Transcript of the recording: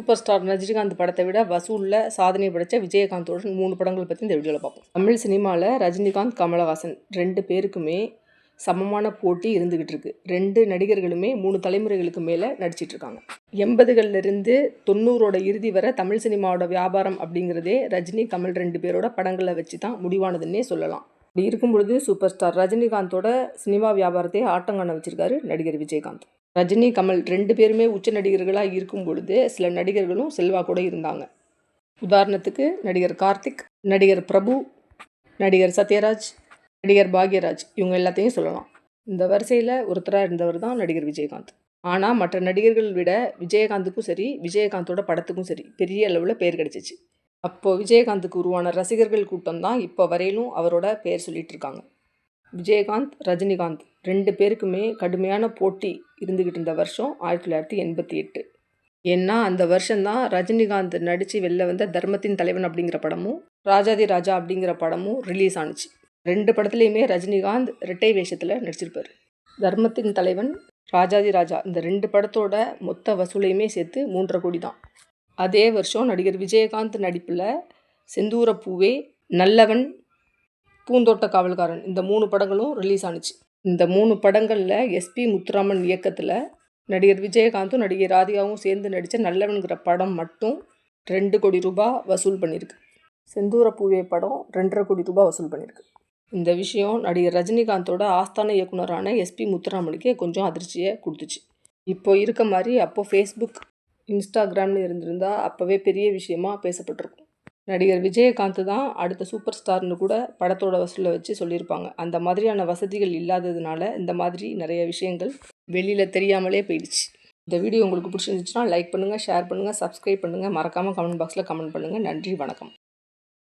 Super star Rajinikanth படத்தை விட வசூலில் சாதனை படைத்த விஜயகாந்தோட மூணு படங்கள் பற்றி இந்த வீடியோவில் பார்ப்போம். தமிழ் சினிமாவில் ரஜினிகாந்த் கமலஹாசன் ரெண்டு பேருக்குமே சமமான போட்டி இருந்துக்கிட்டு இருக்கு. ரெண்டு நடிகர்களுமே மூணு தலைமுறைகளுக்கு மேலே நடிச்சிட்டு இருக்காங்க. எண்பதுகள்லேருந்து தொண்ணூறோட இறுதி வரை தமிழ் சினிமாவோட வியாபாரம் அப்படிங்கிறதே ரஜினி கமல் ரெண்டு பேரோட படங்களை வச்சு தான் முடிவானதுன்னே சொல்லலாம். இப்படி இருக்கும் பொழுது சூப்பர் ஸ்டார் ரஜினிகாந்தோட சினிமா வியாபாரத்தை ஆட்டங்கான வச்சிருக்காரு நடிகர் விஜயகாந்த். ரஜினி கமல் ரெண்டு பேருமே உச்ச நடிகர்களாக இருக்கும் பொழுது சில நடிகர்களும் செல்வா கூட இருந்தாங்க. உதாரணத்துக்கு நடிகர் கார்த்திக் நடிகர் பிரபு நடிகர் சத்யராஜ் நடிகர் பாக்யராஜ் இவங்க எல்லாத்தையும் சொல்லலாம். இந்த வரிசையில் ஒருத்தராக இருந்தவர் தான் நடிகர் விஜயகாந்த். ஆனால் மற்ற நடிகர்கள் விட விஜயகாந்துக்கும் சரி விஜயகாந்தோட படத்துக்கும் சரி பெரிய அளவில் பெயர் கிடச்சிச்சு. அப்போது விஜயகாந்துக்கு உருவான ரசிகர்கள் கூட்டம் தான் இப்போ வரையிலும் அவரோட பெயர் சொல்லிகிட்டு இருக்காங்க. விஜயகாந்த் ரஜினிகாந்த் ரெண்டு பேருக்குமே கடுமையான போட்டி இருந்துக்கிட்டு இருந்த வருஷம் ஆயிரத்தி தொள்ளாயிரத்தி எண்பத்தி எட்டு. ஏன்னா அந்த வருஷம்தான் ரஜினிகாந்த் நடித்து வெளில வந்த தர்மத்தின் தலைவன் அப்படிங்கிற படமும் ராஜாதி ராஜா அப்படிங்கிற படமும் ரிலீஸ் ஆணுச்சு ரெண்டு படத்துலையுமே ரஜினிகாந்த் ரெட்டை வேஷத்தில் நடிச்சிருப்பார். தர்மத்தின் தலைவன் ராஜாதி ராஜா இந்த ரெண்டு படத்தோட மொத்த வசூலையுமே சேர்த்து மூன்றரை கோடி தான். அதே வருஷம் நடிகர் விஜயகாந்த் நடிப்பில் செந்தூர பூவே நல்லவன் பூந்தோட்ட காவல்காரன். இந்த மூணு படங்களும் ரிலீஸ் ஆணுச்சு இந்த மூணு படங்களில் எஸ்பி முத்துராமன் இயக்கத்தில் நடிகர் விஜயகாந்தும் நடிகை ராதிகாவும் சேர்ந்து நடித்த நல்லவனுங்கிற படம் மட்டும் ரெண்டு கோடி ரூபாய் வசூல் பண்ணியிருக்கு செந்தூர பூவே படம் ரெண்டரை கோடி ரூபாய் வசூல் பண்ணியிருக்கு இந்த விஷயம் நடிகர் ரஜினிகாந்தோட ஆஸ்தான இயக்குனரான எஸ்பி முத்துராமனுக்கே கொஞ்சம் அதிர்ச்சியை கொடுத்துச்சு. இப்போ இருக்க மாதிரி அப்போது ஃபேஸ்புக் இன்ஸ்டாகிராம்னு இருந்திருந்தால் அப்போவே பெரிய விஷயமா பேசப்பட்டிருக்கும். நடிகர் விஜயகாந்த் தான் அடுத்த சூப்பர் ஸ்டார்னு கூட படத்தோட வசூலை வச்சு சொல்லியிருப்பாங்க. அந்த மாதிரியான வசதிகள் இல்லாததுனால இந்த மாதிரி நிறைய விஷயங்கள் வெளியில் தெரியாமலே போயிடுச்சு. இந்த வீடியோ உங்களுக்கு பிடிச்சிருந்துச்சுன்னா லைக் பண்ணுங்கள் ஷேர் பண்ணுங்கள் சப்ஸ்கிரைப் பண்ணுங்கள் மறக்காமல் கமெண்ட் பாக்ஸில் கமெண்ட் பண்ணுங்கள் நன்றி வணக்கம்.